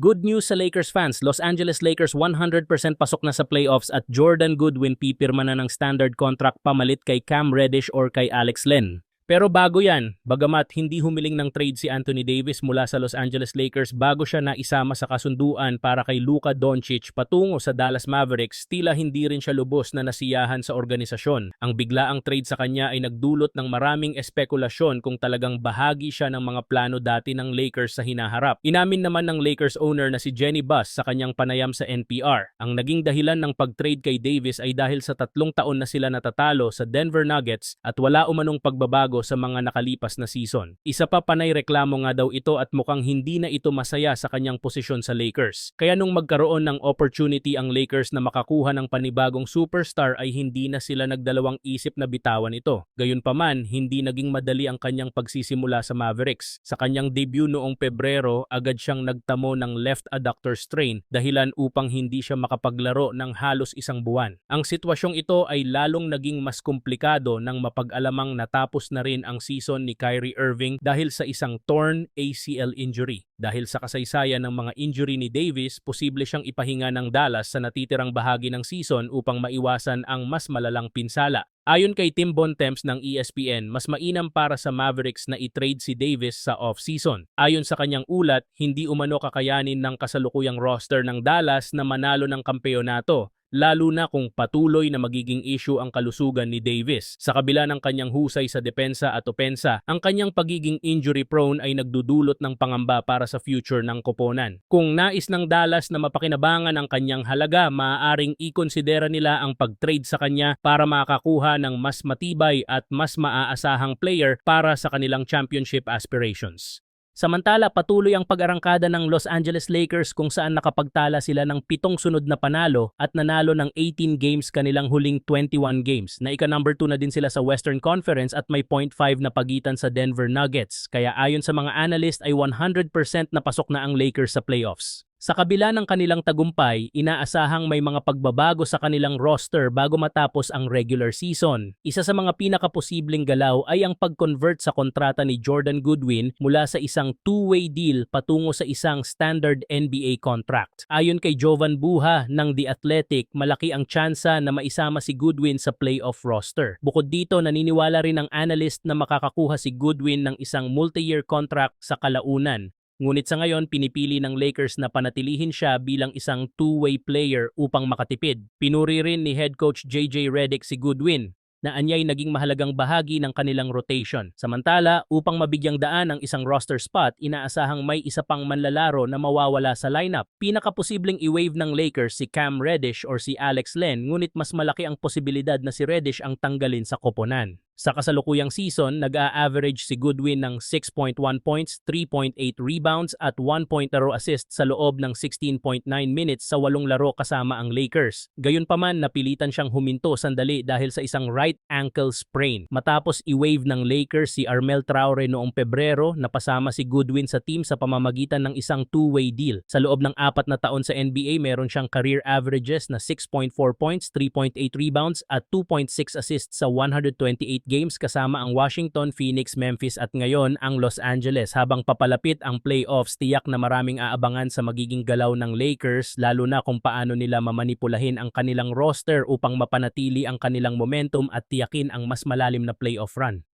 Good news sa Lakers fans, Los Angeles Lakers 100% pasok na sa playoffs at Jordan Goodwin pipirma na ng standard contract pamalit kay Cam Reddish or kay Alex Len. Pero bago yan, bagamat hindi humiling ng trade si Anthony Davis mula sa Los Angeles Lakers bago siya na isama sa kasunduan para kay Luka Doncic patungo sa Dallas Mavericks, tila hindi rin siya lubos na nasiyahan sa organisasyon. Ang biglaang trade sa kanya ay nagdulot ng maraming espekulasyon kung talagang bahagi siya ng mga plano dati ng Lakers sa hinaharap. Inamin naman ng Lakers owner na si Jenny Buss sa kanyang panayam sa NPR. Ang naging dahilan ng pag-trade kay Davis ay dahil sa tatlong taon na sila natatalo sa Denver Nuggets at wala umanong pagbabago sa mga nakalipas na season. Isa pa panay reklamo nga daw ito at mukhang hindi na ito masaya sa kanyang posisyon sa Lakers. Kaya nung magkaroon ng opportunity ang Lakers na makakuha ng panibagong superstar ay hindi na sila nagdalawang isip na bitawan ito. Gayunpaman, hindi naging madali ang kanyang pagsisimula sa Mavericks. Sa kanyang debut noong Pebrero, agad siyang nagtamo ng left adductor strain dahilan upang hindi siya makapaglaro ng halos isang buwan. Ang sitwasyong ito ay lalong naging mas komplikado nang mapag-alamang natapos na rin ang season ni Kyrie Irving dahil sa isang torn ACL injury. Dahil sa kasaysayan ng mga injury ni Davis, posible siyang ipahinga ng Dallas sa natitirang bahagi ng season upang maiwasan ang mas malalang pinsala. Ayon kay Tim Bontemps ng ESPN, mas mainam para sa Mavericks na i-trade si Davis sa off-season. Ayon sa kanyang ulat, hindi umano kakayanin ng kasalukuyang roster ng Dallas na manalo ng kampeonato lalo na kung patuloy na magiging issue ang kalusugan ni Davis. Sa kabila ng kanyang husay sa depensa at opensa, ang kanyang pagiging injury-prone ay nagdudulot ng pangamba para sa future ng koponan. Kung nais ng Dallas na mapakinabangan ang kanyang halaga, maaaring ikonsidera nila ang pag-trade sa kanya para makakuha ng mas matibay at mas maaasahang player para sa kanilang championship aspirations. Samantala, patuloy ang pag-arangkada ng Los Angeles Lakers kung saan nakapagtala sila ng pitong sunod na panalo at nanalo ng 18 games kanilang huling 21 games. Na ika number 2 na din sila sa Western Conference at may 0.5 na pagitan sa Denver Nuggets. Kaya ayon sa mga analyst ay 100% na pasok na ang Lakers sa playoffs. Sa kabila ng kanilang tagumpay, inaasahang may mga pagbabago sa kanilang roster bago matapos ang regular season. Isa sa mga pinakaposibleng galaw ay ang pag-convert sa kontrata ni Jordan Goodwin mula sa isang two-way deal patungo sa isang standard NBA contract. Ayon kay Jovan Buha ng The Athletic, malaki ang tsansa na maisama si Goodwin sa playoff roster. Bukod dito, naniniwala rin ang analyst na makakakuha si Goodwin ng isang multi-year contract sa kalaunan Ngunit sa ngayon, pinipili ng Lakers na panatilihin siya bilang isang two-way player upang makatipid. Pinuri rin ni head coach JJ Redick si Goodwin na anyay naging mahalagang bahagi ng kanilang rotation. Samantala, upang mabigyang daan ang isang roster spot, inaasahang may isa pang manlalaro na mawawala sa lineup. Pinakaposibleng i-wave ng Lakers si Cam Reddish or si Alex Len, ngunit mas malaki ang posibilidad na si Reddish ang tanggalin sa koponan. Sa kasalukuyang season, nag-a-average si Goodwin ng 6.1 points, 3.8 rebounds at 1.0 assist sa loob ng 16.9 minutes sa walong laro kasama ang Lakers. Gayunpaman, napilitan siyang huminto sandali dahil sa isang right ankle sprain. Matapos i-wave ng Lakers si Armel Traore noong Pebrero, napasama si Goodwin sa team sa pamamagitan ng isang two-way deal. Sa loob ng apat na taon sa NBA, meron siyang career averages na 6.4 points, 3.8 rebounds at 2.6 assists sa 128 games kasama ang Washington, Phoenix, Memphis at ngayon ang Los Angeles. Habang papalapit ang playoffs, tiyak na maraming aabangan sa magiging galaw ng Lakers lalo na kung paano nila mamanipulahin ang kanilang roster upang mapanatili ang kanilang momentum at tiyakin ang mas malalim na playoff run.